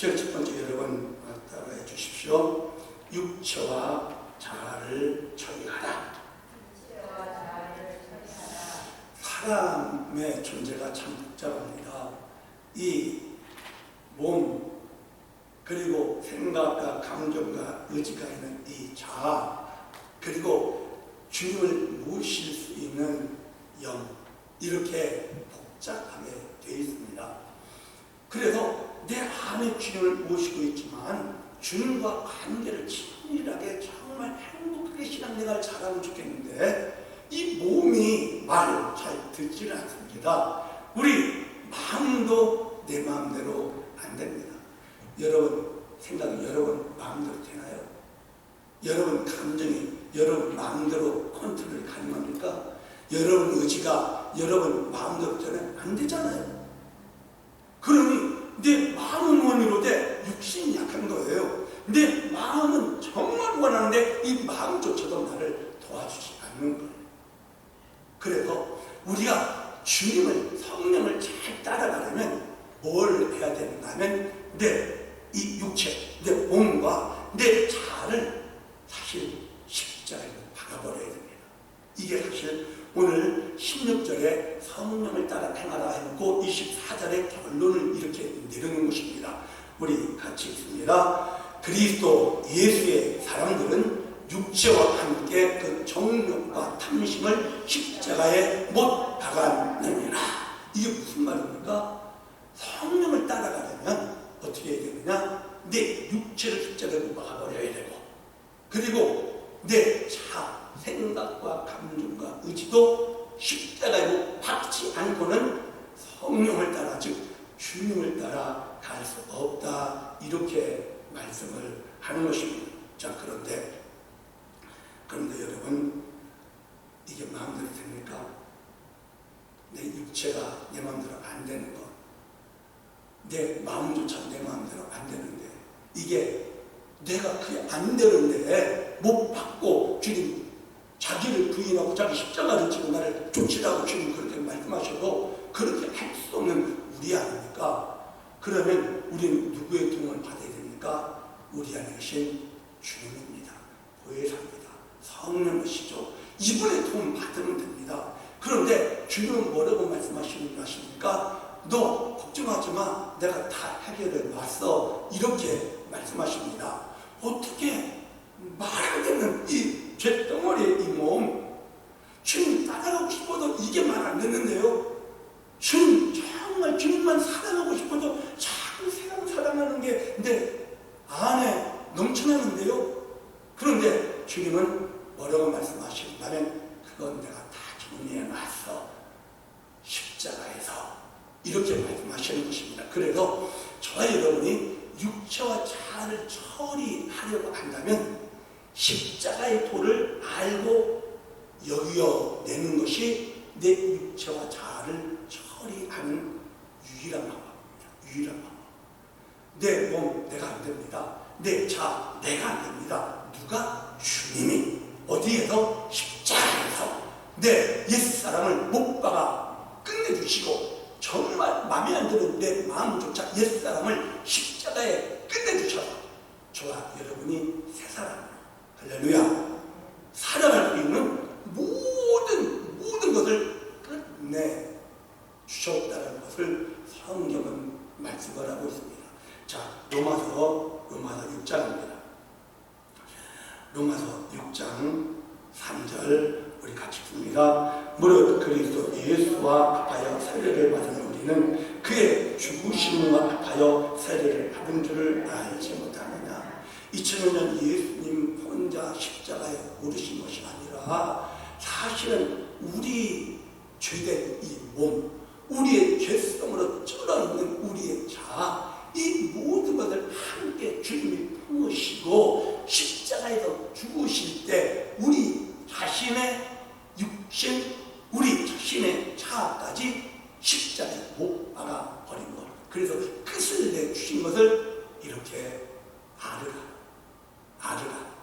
제일 첫 번째 여러분 따라해 주십시오. 육체와 자아를 처리하라. 사람의 존재가 참 복잡합니다. 이 몸, 그리고 생각과 감정과 의지가 있는 이 자아, 그리고 주님을 모실 수 있는 영, 이렇게 복잡하게 되어 있습니다. 그래서 내 안에 주님을 모시고 있지만 주님과 관계를 친밀하게 정말 행복하게 신앙생활 잘하면 좋겠는데 이 몸이 말을 잘 듣지를 않습니다. 우리 마음도 내 마음대로 안 됩니다. 여러분 생각이 여러분 마음대로 되나요? 여러분 감정이 여러분 마음대로 컨트롤이 가능합니까? 여러분 의지가 여러분 마음대로 되면 안 되잖아요. 그러니 내 마음은 원이로 돼 육신이 약한 거예요. 내 마음은 정말 원하는데 이 마음조차도 나를 도와주지 않는 거예요. 그래서 우리가 주님을 성령을 잘 따라가려면 뭘 해야 되는가 하면 내 이 육체, 내 몸과 내 자아를 사실 십자가에 박아버려야 됩니다. 이게 사실 오늘 16절에 성령을 따라 행하라 해놓고 24절에 결론을 이렇게 내리는 것입니다. 우리 같이 읽습니다. 그리스도 예수의 사람들은 육체와 함께 그 정욕과 탐심을 십자가에 못 박아내니라. 이게 무슨 말입니까? 성령을 따라가려면 어떻게 해야 되느냐? 내 육체를 십자가에 못 박아버려야 되고 그리고 내 자, 생각과 감정과 의지도 십자가에 못 박지 않고는 성령을 따라 즉 주님을 따라 갈 수 없다 이렇게 말씀을 하는 것입니다. 자 그런데 그런데 여러분 이게 마음대로 됩니까? 내 육체가 내 마음대로 안 되는 것, 내 마음조차 내 마음대로 안 되는데 이게 내가 그게 안 되는데 못 받고 주님 자기를 부인하고 자기 십자가를 지고 나를 쫓으라고 주님 그렇게 말씀하셔도 그렇게 할 수 없는 우리 아닙니까? 그러면 우리는 누구의 도움을 받아야 됩니까? 우리 안에 계신 주님입니다. 보혜사입니다. 성령이시죠. 이분의 도움 받으면 됩니다. 그런데 주님은 뭐라고 아십니까? 너 걱정하지 마. 내가 다 해결해 왔어. 이렇게 말씀하십니다. 어떻게 말안 되는 이 죄덩어리의 이 몸, 주님 따라가고 싶어도 이게 말안 되는데요. 주님 정말 주님만 사랑하고 싶어도 자꾸 세상 사랑하는 게 내 안에 넘쳐나는데요. 그런데 주님은 뭐라고 말씀하시냐면 그건 내가 다 정리해 놨어. 십자가에서 이렇게 말씀하시는 것입니다. 그래서 저와 여러분이 육체와 자아를 처리하려고 한다면 십자가의 도를 알고 여겨내는 것이 내 육체와 자아를 처리하는 유일한 방법입니다. 유일한 방법. 내 몸 내가 안 됩니다. 내 자 내가 안 됩니다. 누가 주님이 어디에서 십자가에서 내 옛사람을 못 박아 끝내주시고 정말 마음에 안 드는 내 마음조차 옛사람을 십자가에 끝내주셔서 저와 여러분이 할렐루야 살아갈 수 있는 모든 모든 것을 끝내 주셨다는 것을 성경은 말씀을 하고 있습니다. 자 로마서 로마서 6장입니다. 로마서 6장 3절 우리 같이 봅니다. 무릇 그리스도 예수와 합하여 세례를 받은 우리는 그의 죽으심과 합하여 세례를 받은 줄을 알지 못하느냐. 2000년 예수님 혼자 십자가에 오르신 것이 아니라 사실은 우리 죄된 이 몸, 우리의 죄성으로 쩔어있는 우리의 자, 이 모든 것을 함께 주님이 품으시고 십자가에서 죽으실 때 우리 자신의 육신, 우리 자신의 자아까지 십자가에 못 박아 버린 것. 그래서 끝을 내 주신 것을 이렇게 아르라, 아르라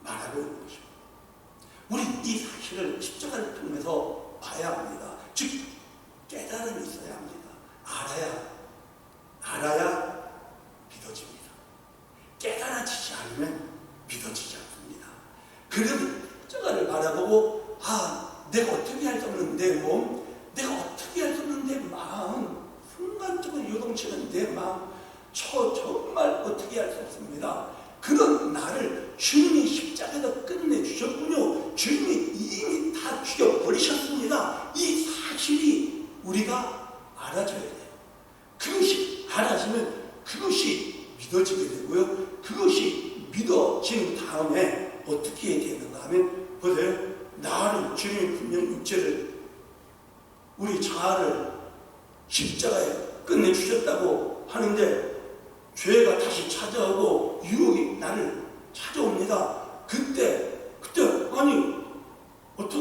말하고 있는 것입니다. 우리 이 사실을 십자가를 통해서 봐야 합니다. 즉 깨달음이 있어야 합니다. 알아야 알아야 믿어집니다. 깨달아지지 않으면 믿어지지 않습니다. 그럼 저가를 바라보고 아 내가 어떻게 할지 우리 자아를 십자가에 끝내주셨다고 하는데 죄가 다시 찾아오고 유혹이 나를 찾아옵니다. 그때 그때 아니 어떻게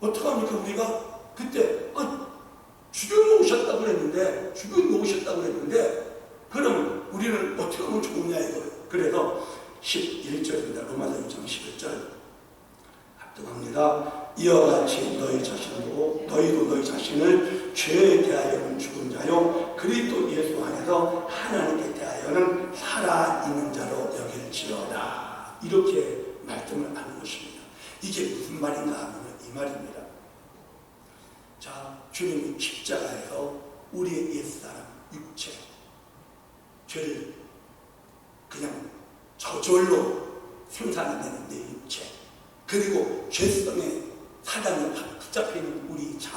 어떡합니까 우리가 그때 아 죽여놓으셨다고 그랬는데 죽여놓으셨다고 그랬는데 그럼 우리는 어떻게 하면 좋으냐 이거예요. 그래서 11절입니다. 로마서 6장 11절 합동합니다. 이와 같이 너희 자신도 너희도 너희 자신을 죄에 대하여는 죽은 자요 그리스도 예수 안에서 하나님께 대하여는 살아 있는 자로 여길지어다 이렇게 말씀을 하는 것입니다. 이게 무슨 말인가 하면 이 말입니다. 자 주님이 십자가에서 우리의 옛사람 육체 죄를 그냥 저절로 생산해내는 내 육체 그리고 죄성에 사단에 붙잡혀 있는 우리 자,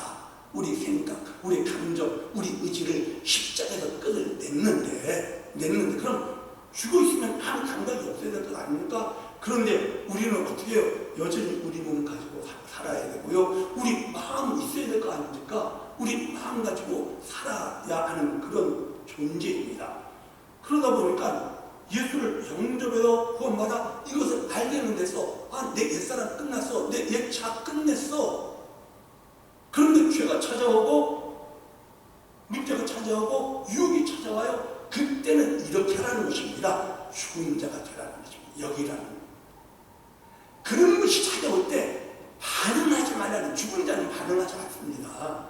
우리 생각, 우리 감정, 우리 의지를 십자가에서 끈을 냈는데 냈는데 그럼 죽어 있으면 아무 감각이 없어야 될 것 아닙니까? 그런데 우리는 어떻게 해요? 여전히 우리 몸 가지고 사- 살아야 되고요. 우리 마음 있어야 될 거 아닙니까? 우리 마음 가지고 살아야 하는 그런 존재입니다. 그러다 보니까 예수를 영접해서 구원받아 이것을 알게는 돼서 아 내 옛사람 끝났어. 내 옛 차 끝냈어. 그런데 죄가 찾아오고 문제가 찾아오고 유혹이 찾아와요. 그때는 이렇게 하라는 것입니다. 죽은 자가 되라는 것입니다. 여기라는. 그런 것이 찾아올 때 반응하지 말라는 죽은 자는 반응하지 않습니다.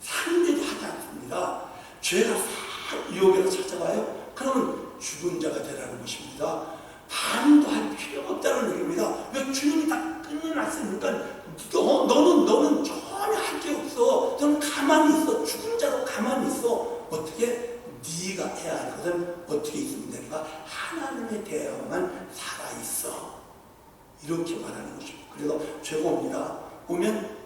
상대도 하지 않습니다. 죄가 싹 유혹에서 찾아와요. 그러면 죽은 자가 되라는 것입니다. 반도 할 필요가 없다는 얘기입니다. 왜 주님이 다 끝내놨으니까 너, 너는 너는 전혀 할 게 없어. 너는 가만히 있어. 죽은 자로 가만히 있어. 어떻게 네가 해야 할 것은 어떻게 있으면 되는가? 하나님에 대하여만 살아 있어. 이렇게 말하는 것입니다. 그래서 죄가 옵니다. 오면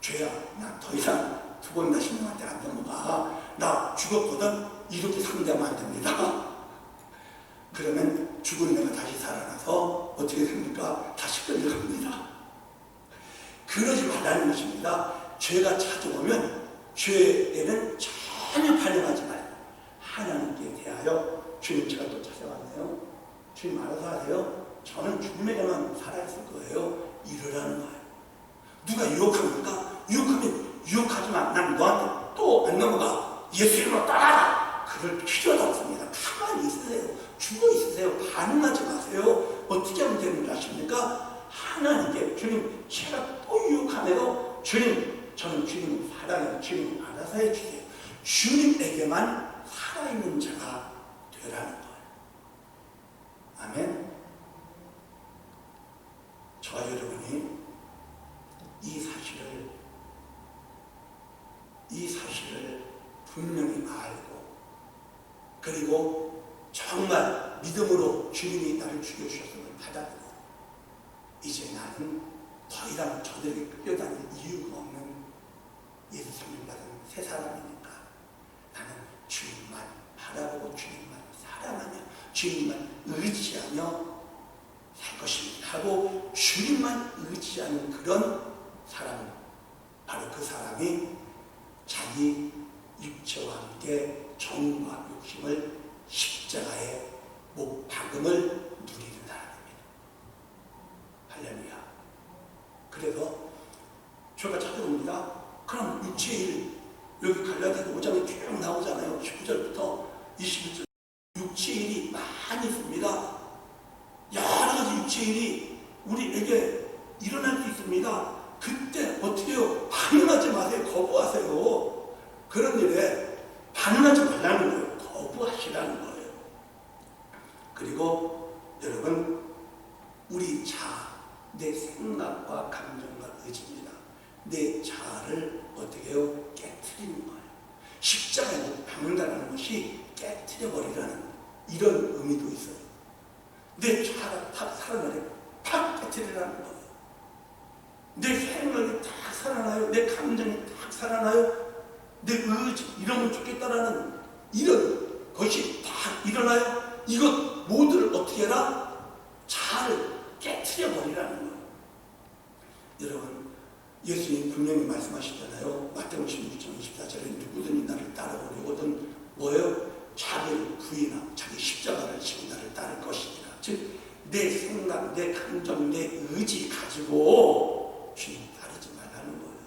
죄야. 나더 이상 두 번 다시 너한테 안 넘어가. 나 죽었거든. 이렇게 상대하면 안 됩니다. 그러면 죽은 내가 다시 살아나서 어떻게 됩니까? 다시 끌려갑니다. 그러지 말라는 것입니다. 죄가 찾아오면 죄에는 전혀 반응하지 말고 하나님께 대하여 주님 제가 또 찾아왔네요. 주님 알아서 하세요. 저는 죽음에게만 살아있을 거예요. 이러라는 거예요. 누가 유혹합니까? 유혹하면 유혹하지만 난 너한테 또 안 넘어가. 예수 이름으로 따라라. 그럴 필요도 없습니다. 가만히 있으세요. 죽어 있으세요. 반응하지 마세요. 어떻게 하면 되는 줄 아십니까? 하나님께 주님 제가 또 유혹하네요. 주님 저는 주님 사랑해요. 주님 알아서 해주세요. 주님에게만 살아있는 자가 되라는 거예요. 아멘. 저와 여러분이 이 사실을 이 사실을 분명히 알고 그리고 정말 믿음으로 주님이 나를 죽여주셨음을 받아들고 이제 나는 더 이상 저들에게 끌려다닐 이유가 없는 예수 성령 받은 새 사람이니까 나는 주님만 바라보고 주님만 사랑하며 주님만 의지하며 살 것입니다 하고 주님만 의지하는 그런 사람 바로 그 사람이 자기 육체와 함께 정과 욕심을 십자가의 목 박음을 누리는 사람입니다. 할렐루야. 그래서 죄가 찾아옵니다. 그럼 육체의 일 여기 갈라디아 5장에 쭉 나오잖아요. 19절부터 21절 육체의 일이 많이 있습니다. 여러 가지 육체의 일이 우리에게 일어날 수 있습니다. 그때 어떻게 해요? 반응하지 마세요. 거부하세요. 그런 일에 반응하지 말라는 거예요. 거부하시라는 거예요. 그리고 여러분, 우리 자, 내 생각과 감정과 의지입니다. 내 자아를 어떻게 해요? 깨트리는 거예요. 십자가에 박는다는 것이 깨트려버리라는 이런 의미도 있어요. 내 자아가 탁 살아나려 팍 깨트리라는 거예요. 내 생각이 탁 살아나요. 내 감정이 탁 살아나요. 내 의지 이러면 좋겠다라는 이런 것이 딱 일어나요. 이것 모두를 어떻게 해라? 잘 깨트려 버리라는 거예요. 여러분 예수님 분명히 말씀하시잖아요. 마태복음 16장 24절에 누구든지 나를 따라오려거든 뭐예요? 자기를 부인하고 자기 십자가를 지고 나를 따를 것이니라. 즉 내 생각, 내 감정, 내 의지 가지고 주님 따르지 말라는 거예요.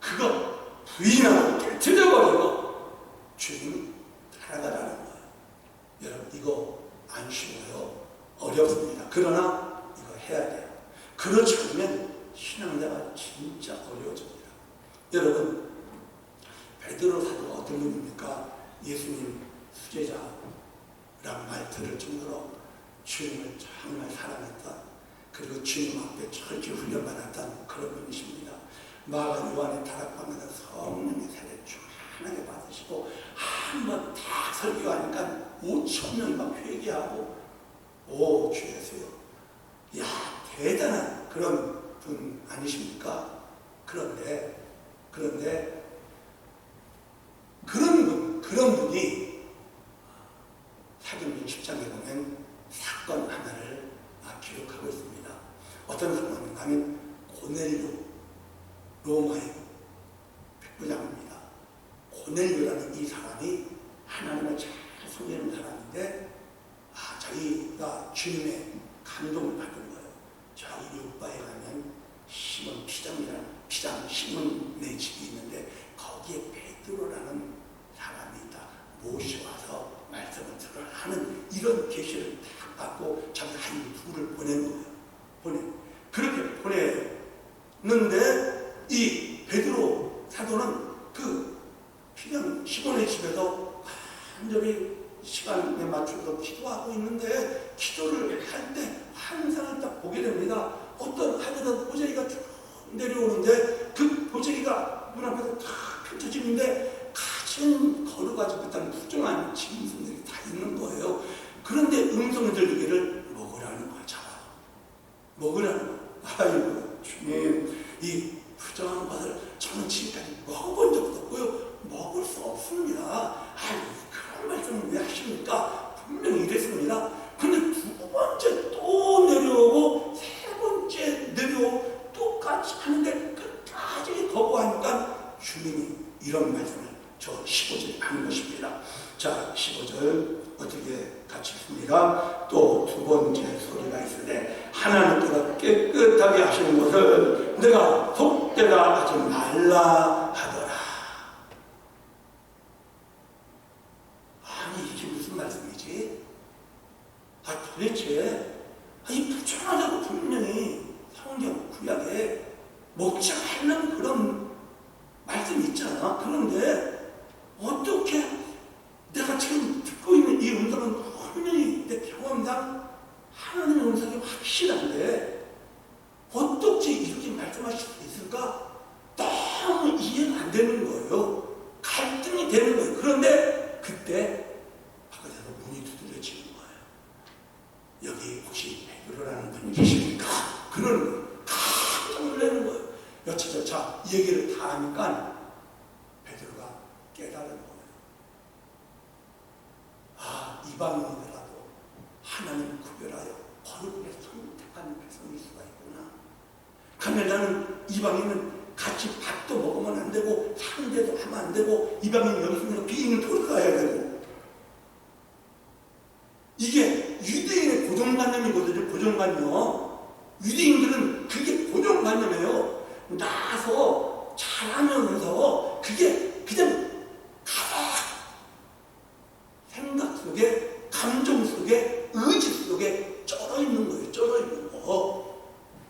그거 부인하고 깨트려버리고 주님 따라가라는 거예요. 여러분 이거 안 쉬워요. 어렵습니다. 그러나 이거 해야 돼요. 그렇지 않으면 신앙자가 진짜 어려워집니다. 여러분 베드로 사도가 어떤 분입니까? 예수님 수제자라는 말 들을 정도로 주님을 정말 사랑했다. 그리고 앞에 철저히 훈련받았던 그런 분이십니다. 마가 요한의 다락방에서 성령의 세례 충만하게 받으시고 한 번 다 설교하니까 5천 명이 막 회개하고 오 주 예수요. 야 대단한 그런 분 아니십니까? 그런데 그런데 그런 분 그런 분이 사도행 10장에 보면 사건 하나를 아, 기록하고 있습니다. 어떤 사건인가 하면 고넬료 로마의 백부장입니다. 고넬료라는 이 사람이 하나님을 잘 섬기는 사람인데 아 자기가 주님의 감동을 받은 거예요. 저기 육바에 가면 시몬 피장이라는 피장 시몬의 집이 있는데 거기에 베드로라는 사람이 있다. 모셔와서 말씀을 들으라 하는 이런 계시를 딱 받고 자기 한 둘을 보낸 거예요. 보내 그렇게 보냈는데 이 베드로 사도는 그 피장 시몬의 집에서 완전히 시간에 맞춰서 기도하고 있는데 기도를 할 때 환상을 딱 보게 됩니다. 어떤 하늘에서 보재기가 쭉 내려오는데 그 보재기가 눈앞에서 탁 펼쳐지는데 가진 걸어가지고 일단 부정한 짐승들이 다 있는 거예요. 그런데 음성이 들리기를 먹으라는 거야, 잡아. 먹으라는 거야. 아이고, 주님, 이 부정한 것을 저는 지금까지 먹어본 적도 없고요. 먹을 수 없습니다. 아이 그런 말씀을 왜 하십니까? 분명히 이랬습니다. 근데 두 번째 또 내려오고 세 번째 내려오고 똑같이 하는데 끝까지 거부하니까 주님이 이런 말씀을 저 15절에 하는 것입니다. 자, 15절 어떻게 같이 읽습니다. 또 두 번째 소리가 있으되 하나님께서 깨끗하게 하시는 것을 내가 속되라 하지 말라 하더라. 아니 이게 무슨 말씀이지? 아 도대체 아니 부정하다고 분명히 성경 구약에 먹지 말라는 그런 말씀이 있잖아. 그런데 어떻게 내가 지금 듣고 있는 이 음성은 분명히 내 경험상 하나님의 음성이 확실한데 어떻게 말씀하실 수 있을까? 너무 이해가 안 되는 거예요. 갈등이 되는 거예요. 그런데 그때 바깥에서 문이 두드려지는 거예요. 여기 혹시 베드로라는 분이 계십니까? 그러는 거예요. 깜짝 놀라는 거예요. 여차저 차, 이 얘기를 다 하니까 베드로가 깨달은 거예요. 아, 이방인이라도 하나님 구별하여 거룩하게 선택한 백성일 수가 있구나. 그러면 나는 이방인은 같이 밥도 먹으면 안 되고 상대도 하면 안 되고 이방인 여기서 비행을 돌아가야 되고 이게 유대인의 고정관념이거든요. 고정관념. 유대인들은 그게 고정관념이에요. 나서 자라면서 그게 그냥 가다 생각 속에 감정 속에 의지 속에 쩔어 있는 거예요. 쩔어 있는 거.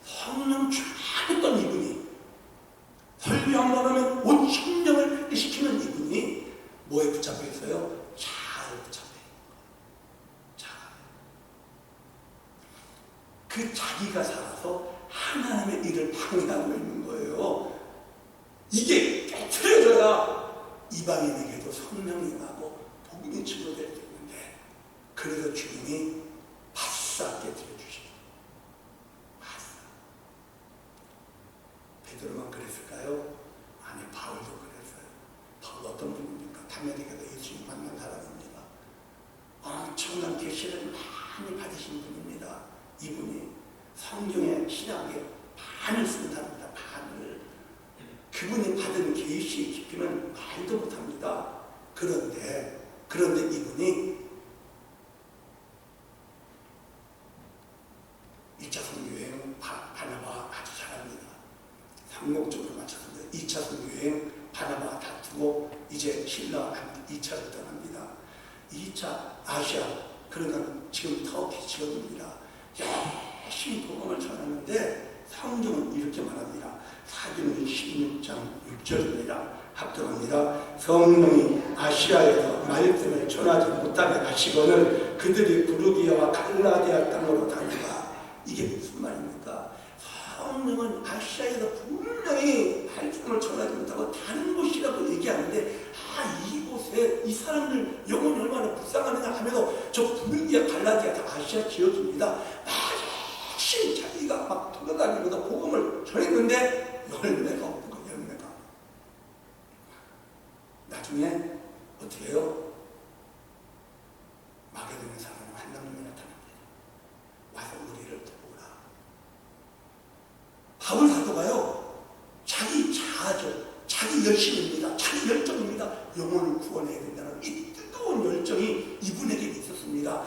성령 충만했던 이분이 설교 한번 하면 온 성령을 회개시키는 이분이 뭐에 붙잡혀 있어요? 자아에 붙잡혀 있는 거예요. 자아. 그 자기가 살아서 하나님의 일을 방해하고 있는 거예요. 이게 깨트려져야 이방인에게도 성령이 임하고 복음이 증거될 때 있는데 그래서 주님이 바싹 깨뜨려 주시고 바싹 베드로만 그랬을까요? 아니 바울도 그랬어요. 바울 어떤 분입니까? 다메섹에서 예수님 만난 사람입니다. 엄청난 계시를 많이 받으신 분입니다. 이분이 성경의 반을 쓴 사람입니다. 반을. 그분이 받은 계시의 깊이는 말도 못합니다. 그런데 그런데 이분이 1차 선교여행 바, 바나바 아주 잘합니다. 성공적으로 마쳤는데 2차 선교여행 바나바 다투고 이제 신라 2차를 떠납니다. 2차 아시아 그러니까 지금 터키 지역입니다. 열심히 복음을 전하는데 성경은 이렇게 말합니다. 사도행 16장 6절입니다. 합동합니다. 성령이 아시아에서 말씀을 전하지 못하게 하시거늘 그들이 부르기아와 갈라디아 땅으로 다니가 이게 무슨 말입니까? 성령은 아시아에서 분명히 말씀을 전하지 못하고 다른 곳이라고 얘기하는데 아 이곳에 이 사람들 영혼이 얼마나 불쌍하느냐 하면서 저 부르기아 갈라디아 다 아시아 지역입니다. 열심히 자기가 막 돌아다니면서 복음을 전했는데 열매가 없는 거 열매가 나중에 어떻게 해요? 마게도는 사람은 한남동에 나타납니다. 와서 우리를 도우라. 바울 사도가요, 자기 자아죠. 자기 열심입니다. 자기 열정입니다. 영혼을 구원해야 된다는 이 뜨거운 열정이 이분에게 있었습니다.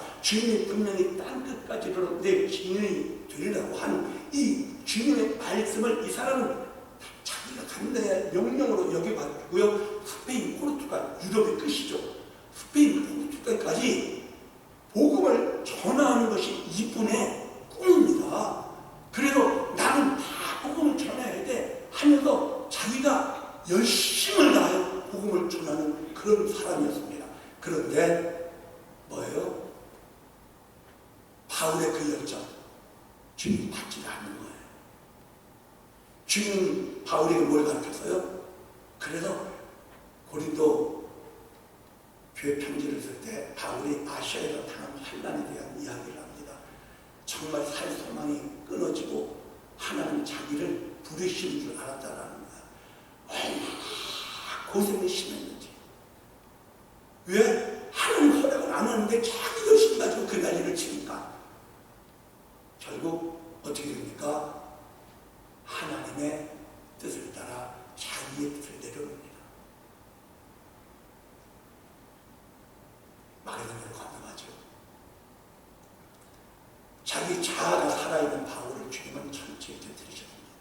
분명히 땅 끝까지로 내 증인이 되리라고 하는 이 주님의 말씀을 이 사람은 자기가 간다의 명령으로 여겨가지고요. 스페인, 포르투갈, 유럽의 끝이죠. 스페인, 포르투갈까지 복음을 전하는 것이 이분의 꿈입니다. 그래서 나는 다 복음을 전해야 돼 하면서 자기가 열심을 다하여 복음을 전하는 그런 사람이었습니다. 그런데 뭐예요? 바울의 그 열정 주님 받지 않는 거예요. 바울에게 뭘 가르쳤어요? 그래서 고린도 교회 편지를 쓸 때 바울이 아시아에서 당한 환란에 대한 이야기를 합니다. 정말 살 소망이 끊어지고 하나님 자기를 부르시는 줄 알았다라는 거야. 얼마나 고생이 심했는지. 왜? 하나님 허락을 안 하는데 자기 열심히 가지고 그 난리를 치니까. 결국 어떻게 됩니까? 하나님의 뜻을 따라 자기의 뜻을 내려놓습니다. 마게도냐로 건너가죠. 자기 자아가 살아 있는 바울을 주님은 철저히 터뜨리셨습니다.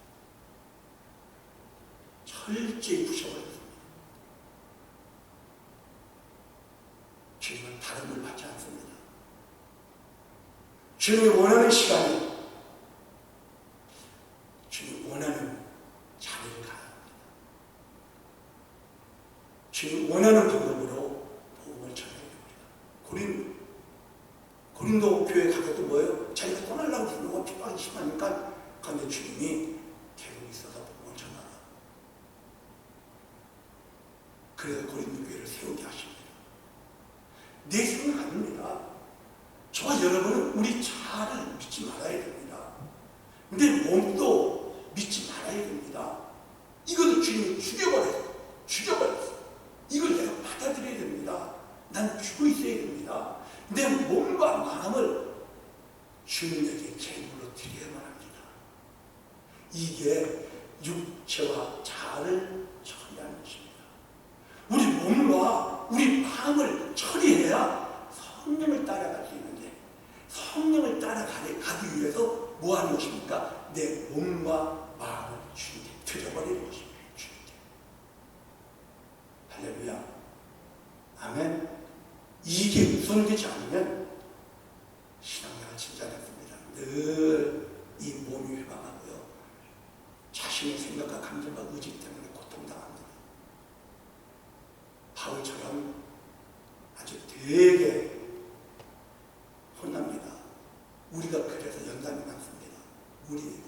철저히 부셔버렸습니다. 주님은 다름을 받지 않습니다. 주님이 원하는 시간에 주님 원하는 자리를 가야 합니다. 주님 원하는 방법으로 복음을 전해야 됩니다. 고린 고린도 교회 가서도 뭐예요? 자기가 떠나려고 부르고 핍박이 심하니까 근데 주님이 계속 있어서 복음을 전하라. 그래서 고린도 교회를 세우게 하십니다. 내 생각 아닙니다. 저와 여러분은 우리 자아를 믿지 말아야 됩니다. 내 몸도 믿지 말아야 됩니다. 이것도 주님이 죽여버렸어. 죽여버렸어. 이걸 내가 받아들여야 됩니다. 난 죽어 있어야 됩니다. 내 몸과 마음을 주님에게 제물로 드려야만 합니다. 이게 육체와 자아를 처리하는 것입니다. 우리 몸과 우리 마음을 처리해야 성령을 따라갈 수 있는데 성령을 따라가기 위해서 뭐 하는 것입니까? 내 몸과 마음을 주님께 드려버리는 것입니다. 주님께. 할렐루야. 아멘. 이게 우선되지 않으면 신앙생활 진짜 됐습니다. 늘 이 몸이 회방하고요. 자신의 생각과 감정과 의지 때문에 고통당합니다. 바울처럼 아주 되게. por ele.